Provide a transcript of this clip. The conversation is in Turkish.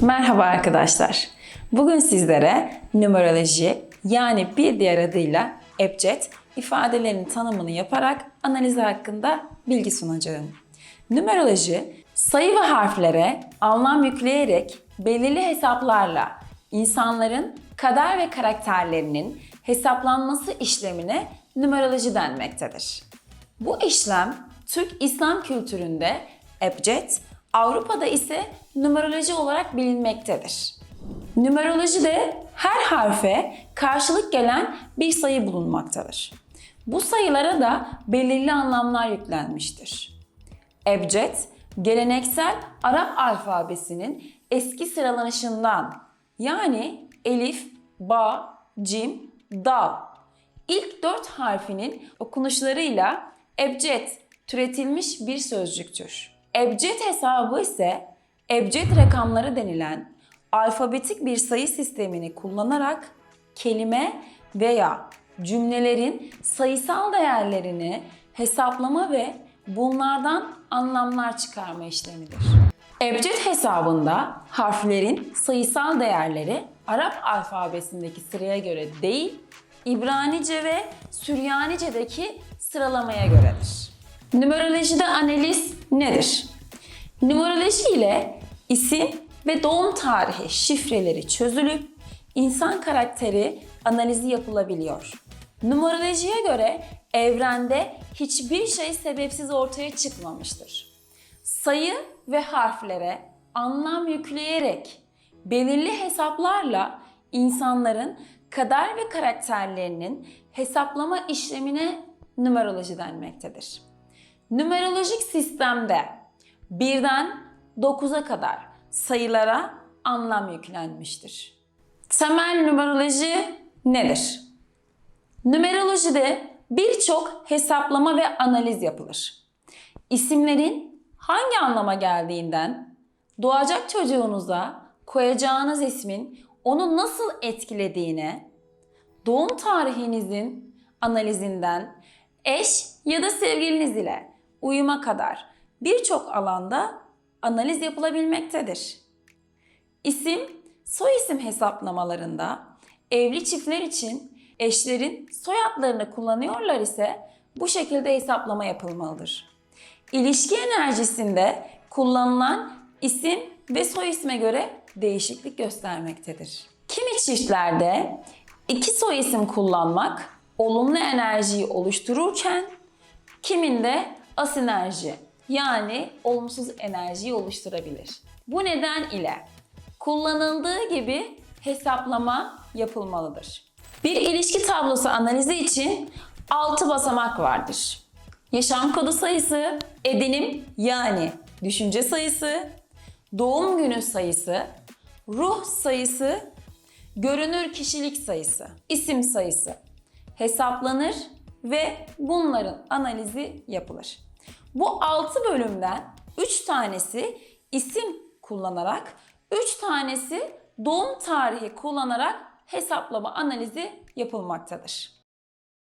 Merhaba arkadaşlar. Bugün sizlere numeroloji yani bir diğer adıyla ebced ifadelerinin tanımını yaparak analizi hakkında bilgi sunacağım. Numeroloji sayı ve harflere anlam yükleyerek belirli hesaplarla insanların kader ve karakterlerinin hesaplanması işlemine numeroloji denmektedir. Bu işlem Türk İslam kültüründe ebced, Avrupa'da ise numeroloji olarak bilinmektedir. Numerolojide her harfe karşılık gelen bir sayı bulunmaktadır. Bu sayılara da belirli anlamlar yüklenmiştir. Ebced, geleneksel Arap alfabesinin eski sıralanışından yani elif, ba, cim, dal ilk dört harfinin okunuşlarıyla ebced türetilmiş bir sözcüktür. Ebced hesabı ise ebced rakamları denilen alfabetik bir sayı sistemini kullanarak kelime veya cümlelerin sayısal değerlerini hesaplama ve bunlardan anlamlar çıkarma işlemidir. Ebced hesabında harflerin sayısal değerleri Arap alfabesindeki sıraya göre değil, İbranice ve Süryanice'deki sıralamaya göredir. Numerolojide analiz nedir? Numeroloji ile isim ve doğum tarihi şifreleri çözülüp insan karakteri analizi yapılabiliyor. Numerolojiye göre evrende hiçbir şey sebepsiz ortaya çıkmamıştır. Sayı ve harflere anlam yükleyerek belirli hesaplarla insanların kader ve karakterlerinin hesaplama işlemine numeroloji denmektedir. Numerolojik sistemde birden 9'a kadar sayılara anlam yüklenmiştir. Temel numeroloji nedir? Numerolojide birçok hesaplama ve analiz yapılır. İsimlerin hangi anlama geldiğinden, doğacak çocuğunuza koyacağınız ismin onu nasıl etkilediğine, doğum tarihinizin analizinden, eş ya da sevgiliniz ile uyuma kadar birçok alanda analiz yapılabilmektedir. İsim, soy isim hesaplamalarında evli çiftler için eşlerin soyadlarını kullanıyorlar ise bu şekilde hesaplama yapılmalıdır. İlişki enerjisinde kullanılan isim ve soy isme göre değişiklik göstermektedir. Kimi çiftlerde iki soy isim kullanmak olumlu enerjiyi oluştururken kiminde asinerji yani olumsuz enerjiyi oluşturabilir. Bu neden ile kullanıldığı gibi hesaplama yapılmalıdır. Bir ilişki tablosu analizi için 6 basamak vardır. Yaşam kodu sayısı, edinim yani düşünce sayısı, doğum günü sayısı, ruh sayısı, görünür kişilik sayısı, isim sayısı hesaplanır ve bunların analizi yapılır. Bu 6 bölümden 3 tanesi isim kullanarak, 3 tanesi doğum tarihi kullanarak hesaplama analizi yapılmaktadır.